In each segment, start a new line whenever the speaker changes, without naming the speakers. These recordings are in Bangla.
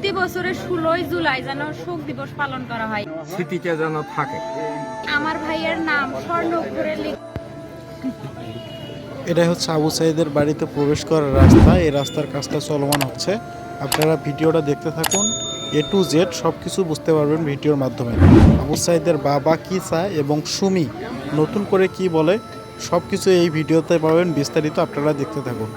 প্রতি বছরের ষোলোই জুলাই যেন শোক দিবস পালন করা হয়।
স্মৃতিতে যেন থাকে।
আমার ভাইয়ের নাম স্বর্ণ
এটাই হচ্ছে আবু সাইদের বাড়িতে প্রবেশ করার রাস্তা। এই রাস্তার কাজটা চলমান হচ্ছে। আপনারা ভিডিওটা দেখতে থাকুন। এ টু জেড সব কিছু বুঝতে পারবেন ভিডিওর মাধ্যমে। আবু সাইদের বাবা কি চায় এবং সুমি নতুন করে কি বলে সব কিছু এই ভিডিওতে পাবেন। বিস্তারিত আপনারা দেখতে থাকুন।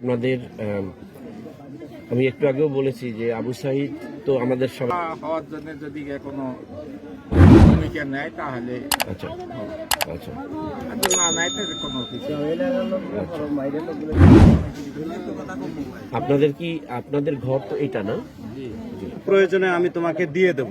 আপনাদের আমি একটু আগেও বলেছি যে আবু সাহিদ তো আমাদের সবাই
হওয়ার জন্য যদি কোনো ভূমিকা নেয় তাহলে
আচ্ছা আচ্ছা।
না নেয় তাহলে কোনো কিছু।
আপনাদের কি আপনাদের ঘর তো এটা না?
প্রয়োজনে আমি তোমাকে দিয়ে দেব।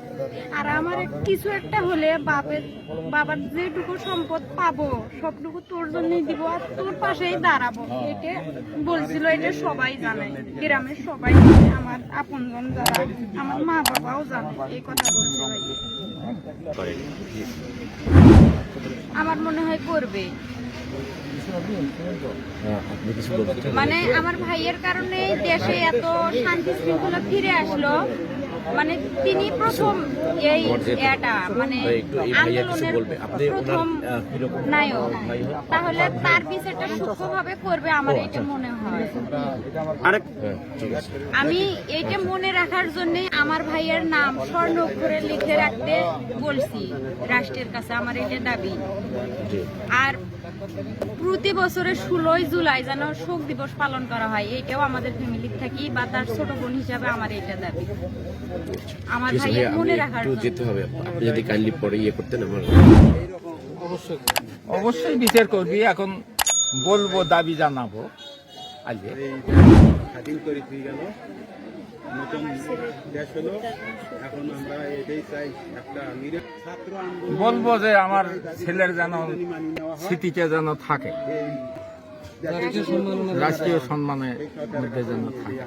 আর আমার কিছু একটা হলে বাপের বাবার যেটুকু সম্পদ পাবো, সবটুকু তোর জন্যই দিব আর তোর পাশেই দাঁড়াবো। এটা বলছিল, এটা সবাই জানে। গ্রামের সবাই আমার আপনজন যারা, আমার মা বাবাও জানে, এই কথা বলছে আমার মনে হয় করবে? মানে আমার ভাইয়ের কারণে দেশে এত শান্তি শৃঙ্খলা ফিরে আসলো। মানে তিনি প্রথম এই এটা মানে প্রথম নায়ক। তাহলে তার বিচারটা সূক্ষ্মভাবে করবে আমার এটা
আচ্ছা।
মনে হয়।
আরেক
হ্যাঁ
আমি এইটা মনে রাখার জন্য আমার ভাইয়ের নাম স্বর্ণ অক্ষরে লিখে রাখতে বলছি রাষ্ট্রের কাছে আমার এটা দাবি। আর প্রতি বছরের ষোলোই জুলাই যেন শোক দিবস পালন করা হয় এটাও আমাদের ফ্যামিলির থাকি বা তার ছোট বোন হিসাবে আমার এটা দাবি। আমার ভাইয়ের মনে রাখার।
যেতে হবে আপনি যদি কাইন্ডলি পরে ইয়ে করতেন আমার
অবশ্যই বিচার করবি এখন বলব দাবি জানাব। আজকে।
নতুন দেশ হলো। এখন আমরা এটাই চাই একটা ছাত্র
বলব যে আমার ছেলের যেন স্মৃতিতে যেন থাকে। রাষ্ট্রীয় সম্মানের মধ্যে যেন থাকে।